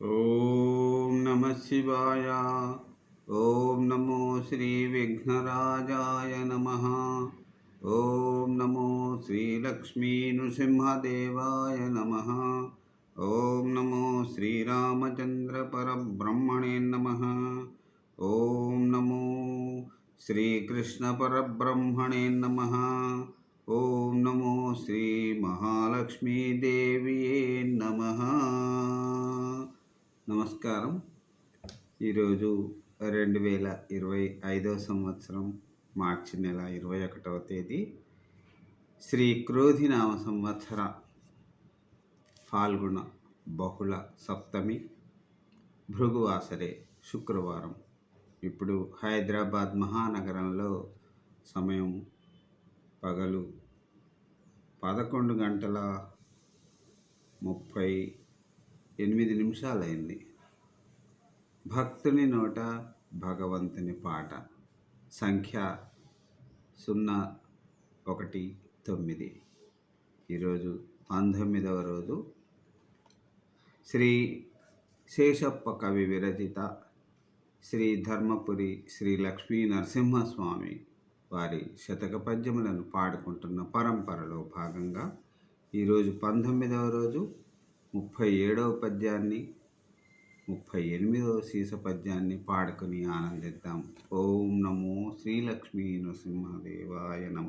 ఓం నమ శివాయ ఓం నమో శ్రీ విఘ్నరాజాయ నమ ఓం నమో శ్రీలక్ష్మీ నృసింహదేవాయ నమ ఓం నమో శ్రీరామచంద్ర పరబ్రహ్మణే నమ ఓం నమో శ్రీకృష్ణ పరబ్రహ్మణే నమ ఓం నమో శ్రీ మహాలక్ష్మీదేవియే నమ నమస్కారం. ఈరోజు రెండు వేల ఇరవై ఐదవ సంవత్సరం మార్చి నెల ఇరవై ఒకటవ తేదీ శ్రీ క్రోధినామ సంవత్సర ఫాల్గుణ బహుళ సప్తమి భృగువాసరే శుక్రవారం. ఇప్పుడు హైదరాబాద్ మహానగరంలో సమయం పగలు పదకొండు గంటల ముప్పై ఎనిమిది నిమిషాలైంది. భక్తుని నోట భగవంతుని పాట. సంఖ్య సున్నా ఒకటి తొమ్మిది. ఈరోజు పంతొమ్మిదవ రోజు. శ్రీ శేషప్ప కవి విరచిత శ్రీ ధర్మపురి శ్రీ లక్ష్మీ నరసింహస్వామి వారి శతక పద్యములను పాడుకుంటున్న పరంపరలో భాగంగా ఈరోజు పంతొమ్మిదవ రోజు. ముప్పై ఏడవ పద్యాన్ని ముప్పై ఎనిమిదవ సీస పద్యాన్ని పాడుకొని ఆనందిద్దాం. ఓం నమో శ్రీలక్ష్మీ నృసింహదేవాయ నమ.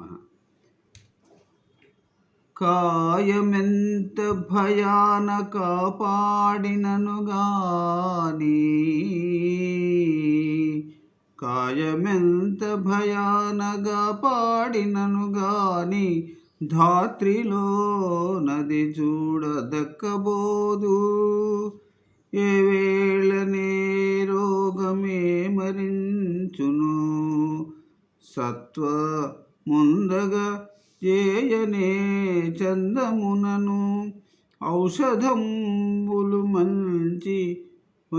కాయమెంత భయాన పాడినను కాయమెంత భయానగా పాడినను గాని ధాత్రిలో నది చూడదక్కబోదు. ఏ వేళనే రోగమే మరించును. సత్వ ముందగా చేయనే చందమునను ఔషధంబులు మంచి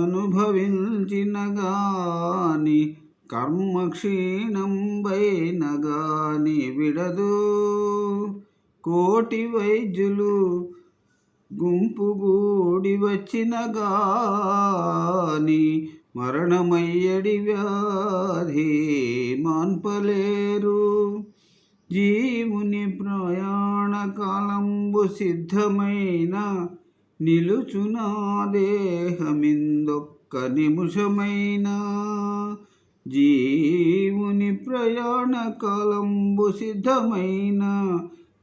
అనుభవించిన గాని కర్మ క్షీణంబైన గాని విడదు. కోటి వైద్యులు గుంపు గూడి వచ్చిన గాని మరణమయ్యడి వ్యాధి మాన్పలేరు. జీవుని ప్రయాణ కాలంబు సిద్ధమైన నిలుచునా దేహమిందొక్క నిమిషమైనా జీవుని ప్రయాణ కాలంబు సిద్ధమైన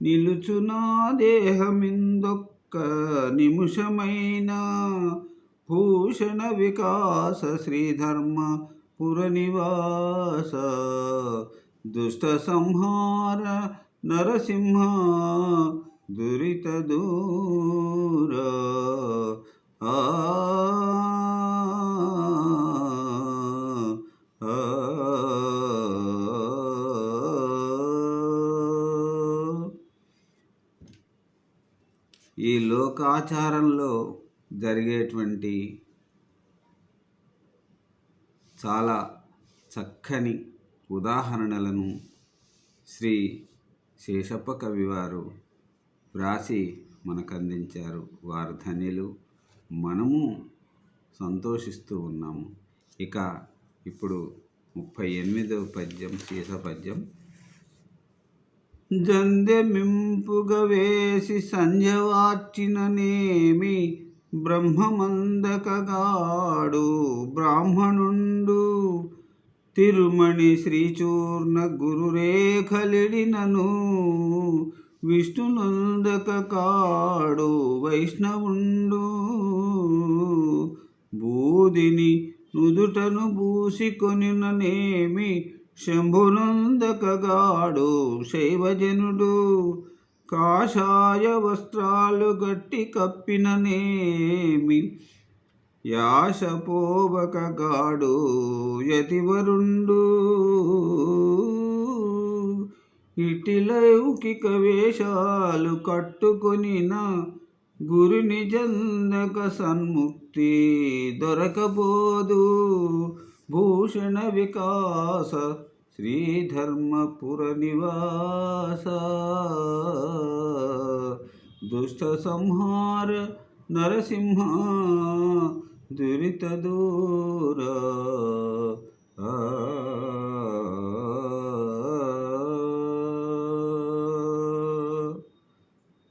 నిలుచునా దేహమిందొక్క నిమిషమైన భూషణ వికాస శ్రీధర్మ పురనివాస దుష్ట సంహార నరసింహ దురిత దూర. ఆ ఆ, ఒక లోకాచారంలో జరిగేటువంటి చాలా చక్కని ఉదాహరణలను శ్రీ శేషప్ప కవి వారు వ్రాసి మనకు అందించారు వారు ధన్యులు. మనము సంతోషిస్తూ ఉన్నాము. ఇక ఇప్పుడు ముప్పై ఎనిమిదవ పద్యం శేష పద్యం జందెమింపుగ వేసి సంజవార్చిననేమి బ్రహ్మమందకగాడు బ్రాహ్మణుండు. తిరుమణి శ్రీచూర్ణ గురురేఖలిడినను. విష్ణునందక కాడు వైష్ణవుండు. బూదిని నుదుటను పూసికొనిననేమి శంభునందకగాడు శైవజనుడు. కాషాయ వస్త్రాలు గట్టి కప్పిననేమి? యాశపోవకగాడు యతివరుండు. ఇటి లౌకిక వేషాలు కట్టుకొనిన గురు జందక సన్ముక్తి దొరకబోదు. భూషణ వికాస శ్రీధర్మపుర నివాస. దుష్ట సంహార నరసింహ దురిత దూర.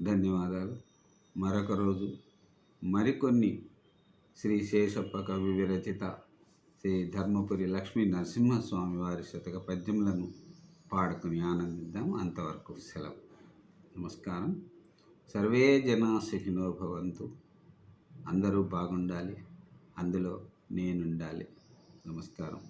ధన్యవాదాలు. మరొక రోజు మరికొన్ని శ్రీ శేషప్ప కవి విరచిత శ్రీ ధర్మపురి లక్ష్మీ నరసింహస్వామి వారి శతక పద్యములను పాడుకుని ఆనందిద్దాం. అంతవరకు సెలవు. నమస్కారం. సర్వే జనా సుఖినో భవంతు. అందరూ బాగుండాలి. అందులో నేనుండాలి. నమస్కారం.